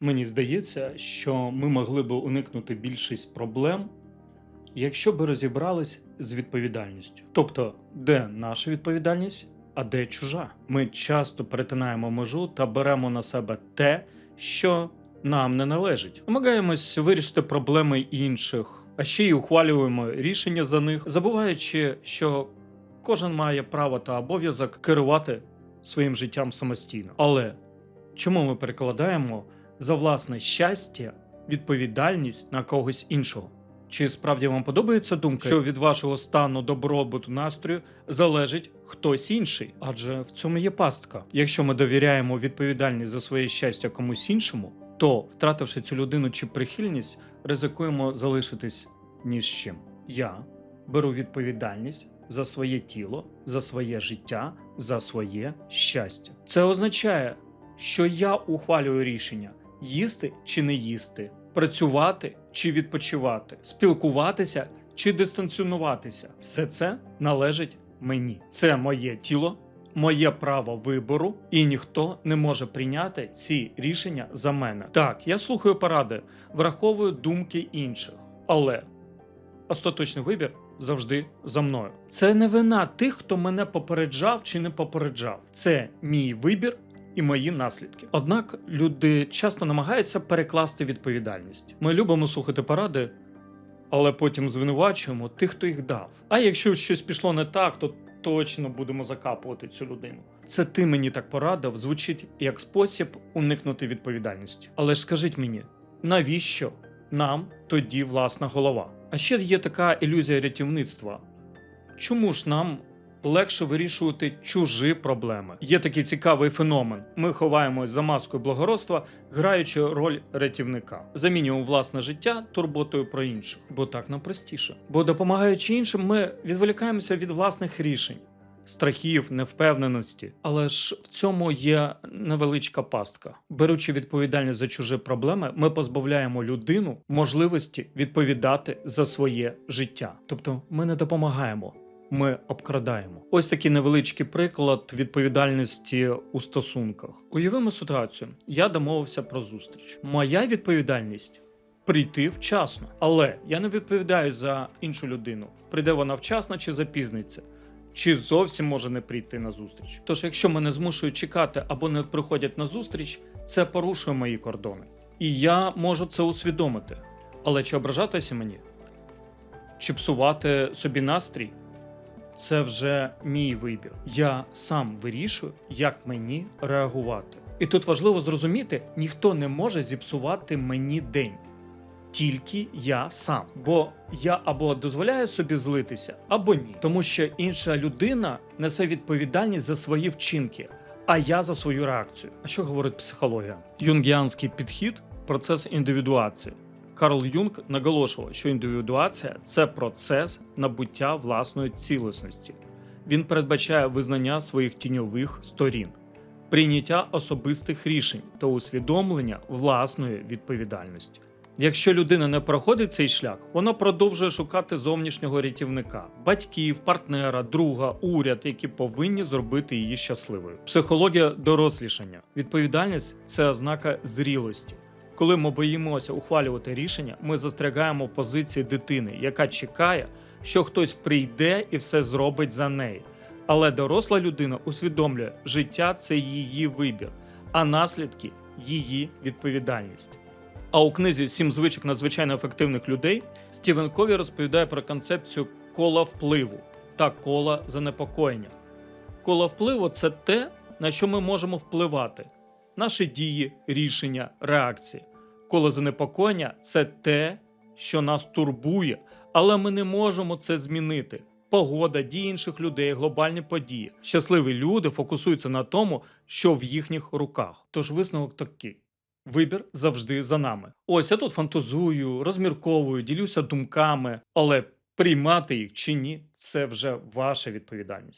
Мені здається, що ми могли б уникнути більшість проблем, якщо б розібрались з відповідальністю. Тобто, де наша відповідальність, а де чужа. Ми часто перетинаємо межу та беремо на себе те, що нам не належить. Намагаємось вирішити проблеми інших, а ще й ухвалюємо рішення за них, забуваючи, що кожен має право та обов'язок керувати своїм життям самостійно. Але чому ми перекладаємо за власне щастя відповідальність на когось іншого? Чи справді вам подобається думка, що від вашого стану добробуту настрою залежить хтось інший? Адже в цьому є пастка. Якщо ми довіряємо відповідальність за своє щастя комусь іншому, то, втративши цю людину чи прихильність, ризикуємо залишитись ні з чим. Я беру відповідальність за своє тіло, за своє життя, за своє щастя. Це означає, що я ухвалюю рішення їсти чи не їсти, працювати чи відпочивати, спілкуватися чи дистанціонуватися. Все це належить мені. Це моє тіло, моє право вибору, і ніхто не може прийняти ці рішення за мене. Так, я слухаю поради, враховую думки інших, але остаточний вибір завжди за мною. Це не вина тих, хто мене попереджав чи не попереджав. Це мій вибір і мої наслідки. Однак люди часто намагаються перекласти відповідальність. Ми любимо слухати поради, але потім звинувачуємо тих, хто їх дав. А якщо щось пішло не так, то точно будемо закапувати цю людину. Це ти мені так порадив, звучить як спосіб уникнути відповідальності. Але ж скажіть мені, навіщо нам тоді власна голова? А ще є така ілюзія рятівництва. Чому ж нам легше вирішувати чужі проблеми? Є такий цікавий феномен. Ми ховаємось за маскою благородства, граючи роль рятівника. Замінюємо власне життя турботою про інших, бо так нам простіше. Бо допомагаючи іншим, ми відволікаємося від власних рішень. Страхів, невпевненості, але ж в цьому є невеличка пастка. Беручи відповідальність за чужі проблеми, ми позбавляємо людину можливості відповідати за своє життя. Тобто, ми не допомагаємо, ми обкрадаємо. Ось такий невеличкий приклад відповідальності у стосунках. Уявимо ситуацію: я домовився про зустріч. Моя відповідальність. Прийти вчасно, але я не відповідаю за іншу людину. Прийде вона вчасно чи запізниться, чи зовсім може не прийти на зустріч. Тож, якщо мене змушують чекати або не приходять на зустріч, це порушує мої кордони. І я можу це усвідомити. Але чи ображатися мені? Чи псувати собі настрій? Це вже мій вибір. Я сам вирішую, як мені реагувати. І тут важливо зрозуміти, ніхто не може зіпсувати мені день. Тільки я сам. Бо я або дозволяю собі злитися, або ні. Тому що інша людина несе відповідальність за свої вчинки, а я за свою реакцію. А що говорить психологія? Юнгіанський підхід процес індивідуації. Карл Юнг наголошував, що індивідуація це процес набуття власної цілісності. Він передбачає визнання своїх тіньових сторін, прийняття особистих рішень та усвідомлення власної відповідальності. Якщо людина не проходить цей шлях, вона продовжує шукати зовнішнього рятівника, батьків, партнера, друга, уряд, які повинні зробити її щасливою. Психологія дорослішання. Відповідальність це ознака зрілості. Коли ми боїмося ухвалювати рішення, ми застрягаємо в позиції дитини, яка чекає, що хтось прийде і все зробить за неї. Але доросла людина усвідомлює, життя це її вибір, а наслідки її відповідальність. А у книзі Сім звичок надзвичайно ефективних людей Стівен Кові розповідає про концепцію кола впливу та кола занепокоєння. Коло впливу це те, на що ми можемо впливати, наші дії, рішення, реакції. Коло занепокоєння це те, що нас турбує, але ми не можемо це змінити. Погода, дії інших людей, глобальні події. Щасливі люди фокусуються на тому, що в їхніх руках. Тож висновок такий. Вибір завжди за нами. Ось я тут фантазую, розмірковую, ділюся думками, але приймати їх чи ні це вже ваша відповідальність.